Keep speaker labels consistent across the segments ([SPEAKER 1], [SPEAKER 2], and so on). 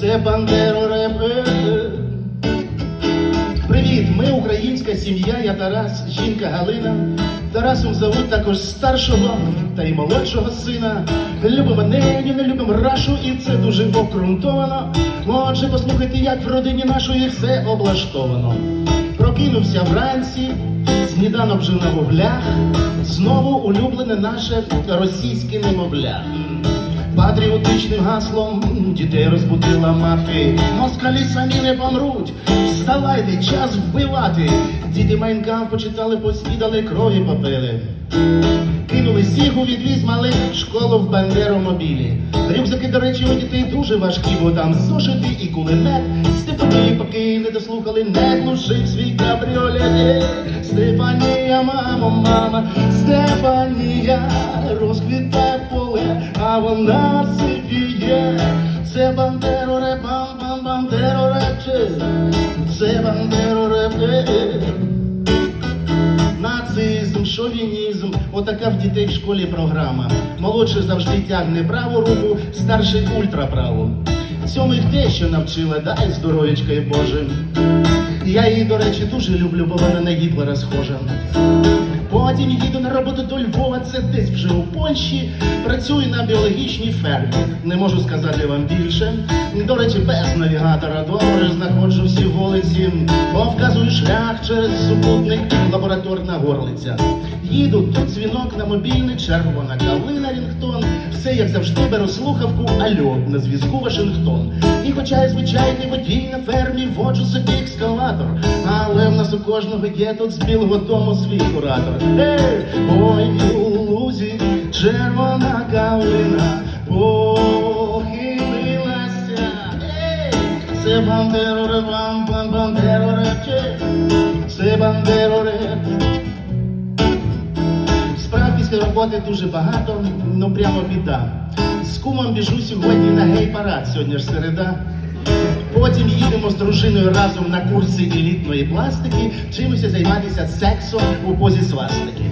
[SPEAKER 1] це Бандеру репети. Привіт, ми українська сім'я, я Тарас, жінка Галина. Тарасом зовуть також старшого та й молодшого сина. Любимо нею, не любимо рашу, і це дуже покрунтовано. Отже, послухайте, як в родині нашої все облаштовано. Прокинувся вранці, сніданок вже на вуглях. Знову улюблене наше російське немовля. Патріотичним гаслом дітей розбудила мати. Москалі самі не помруть. Вставайте, час вбивати. Діти Майнкам почитали, поснідали, крові попили. Кинули сігу, відвіз малих школу в бандеромобілі. Рюкзаки, до речі, у дітей дуже важкі, бо там зошити і кулемет. Степані, поки не дослухали, не глушив свій кабріолет. Е, Мамо, мама, Стефанія, розквітає поле, а вона сивіє. Це бандеро репам, бам, бандеро репче, це бандеро репе. Нацизм, шовінізм, отака в дітей в школі програма. Молодший завжди тягне праву руку, старший ультраправу. Цьому їх те, що навчила, дай здоров'ячка і Боже. Я її, до речі, дуже люблю, бо вона на Гітлера схожа. Потім їду на роботу до Львова, це десь вже у Польщі. Працюю на біологічній фермі. Не можу сказати вам більше. До речі, без навігатора добре знаходжу всі вулиці, бо вказую шлях через супутник, лабораторна горлиця. Їду, тут дзвінок на мобільний, червона калина Рінгтон. Все як завжди беру слухавку, альо, на зв'язку Вашингтон. І хоча я звичайний водій на фермі, воджу собі екскаватор. Але в нас у кожного є тут з білого дому свій куратор. Ей, ой, у лузі червона калина похилилася. Ей, це бандеро ревам, бан бандеро це бандеро. Справ після роботи дуже багато, ну прямо біда. З кумом біжу сьогодні на гей-парад, сьогодні ж середа. Потім їдемо з дружиною разом на курси елітної пластики, вчимося займатися сексом у позі свастики.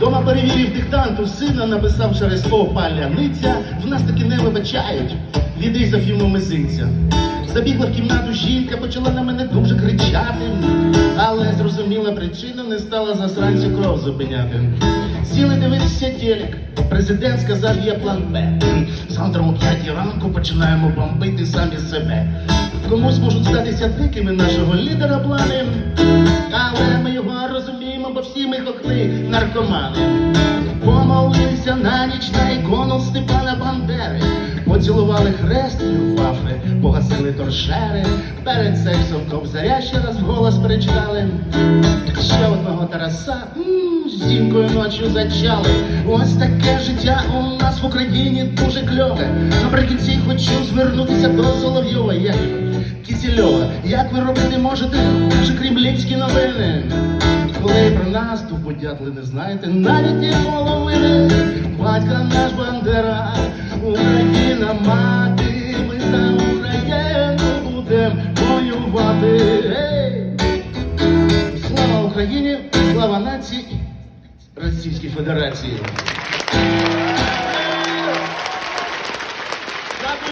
[SPEAKER 1] Дома перевірив диктант у сина, написав через О паляниця. В нас таки не вибачають людей за фільмом мизинця. Забігла в кімнату жінка, почала на мене дуже кричати, але зрозуміла причина не стала засранцю кров зупиняти. Сіли. Президент сказав, є план Б. Завтра о п'ятій ранку починаємо бомбити самі себе. Комусь можуть статися дикими нашого лідера плани, але ми його розуміємо, бо всі ми хохли наркомани. Помолився на ніч на ікону Степана Бандери. Поцілували хрест і вафли, погасили торшери. Перед сексом кобзаря ще раз вголос перечитали. Ще одного Тараса з жінкою ночі зачали. Ось таке життя у нас в Україні дуже кльове. Наприкінці хочу звернутися до Соловйова. Як Кісільова, як ви робити можете наші кремлівські новини? Коли про нас тупо дятли не знаєте, навіть і половини. Батька наш бандера, Україна мати, ми за Україну будем воювати. Слава Україні, слава нації, Російській Федерації.